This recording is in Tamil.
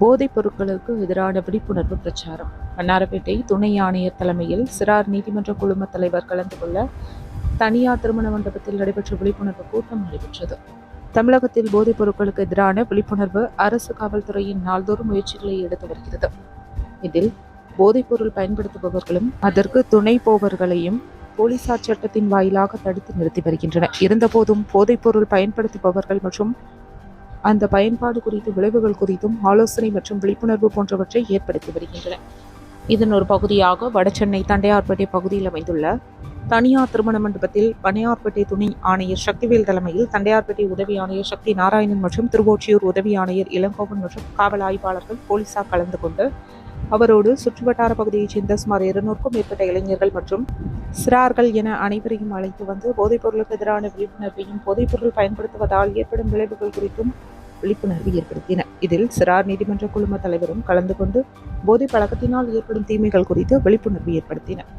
போதைப் பொருட்களுக்கு எதிரான விழிப்புணர்வு பிரச்சாரம். அன்னாரப்பேட்டை துணை ஆணையர் தலைமையில் சிறார் நீதிமன்ற குழும தலைவர் கலந்து கொள்ள தனியார் திருமண மண்டபத்தில் நடைபெற்ற விழிப்புணர்வு கூட்டம் நடைபெற்றது. தமிழகத்தில் போதைப் பொருட்களுக்கு எதிரான விழிப்புணர்வு அரசு காவல்துறையின் நாள்தோறும் முயற்சிகளை எடுத்து வருகிறது. இதில் போதைப்பொருள் பயன்படுத்துபவர்களும் அதற்கு துணை போவர்களையும் போலீசார் சட்டத்தின் வாயிலாக தடுத்து நிறுத்தி வருகின்றனர். இருந்தபோதும் போதைப்பொருள் பயன்படுத்துபவர்கள் மற்றும் அந்த பயன்பாடு குறித்து விளைவுகள் குறித்தும் ஆலோசனை மற்றும் விழிப்புணர்வு போன்றவற்றை ஏற்படுத்தி வருகின்றன. இதன் ஒரு பகுதியாக வடசென்னை தண்டையார்பேட்டை பகுதியில் அமைந்துள்ள தனியார் திருமண மண்டபத்தில் பனையார்பேட்டை துணை ஆணையர் சக்திவேல் தலைமையில் தண்டையார்பேட்டை உதவி ஆணையர் சக்தி நாராயணன் மற்றும் திருவொற்றியூர் உதவி ஆணையர் இளங்கோவன் மற்றும் காவல் ஆய்வாளர்கள் போலீசார் கலந்து கொண்டு அவரோடு சுற்றுவட்டார பகுதியைச் சேர்ந்த சுமார் இருநூறுக்கும் மேற்பட்ட இளைஞர்கள் மற்றும் சிறார்கள் என அனைவரையும் அழைத்து வந்து போதைப்பொருளுக்கு எதிரான விழிப்புணர்வையும் போதைப்பொருள் பயன்படுத்துவதால் ஏற்படும் விளைவுகள் குறித்தும் விழிப்புணர்வு ஏற்படுத்தினர் இதில் சிறார் நீதிமன்ற குழும தலைவரும் கலந்து கொண்டு போதை பழக்கத்தினால் ஏற்படும் தீமைகள் குறித்து விழிப்புணர்வு ஏற்படுத்தினர்.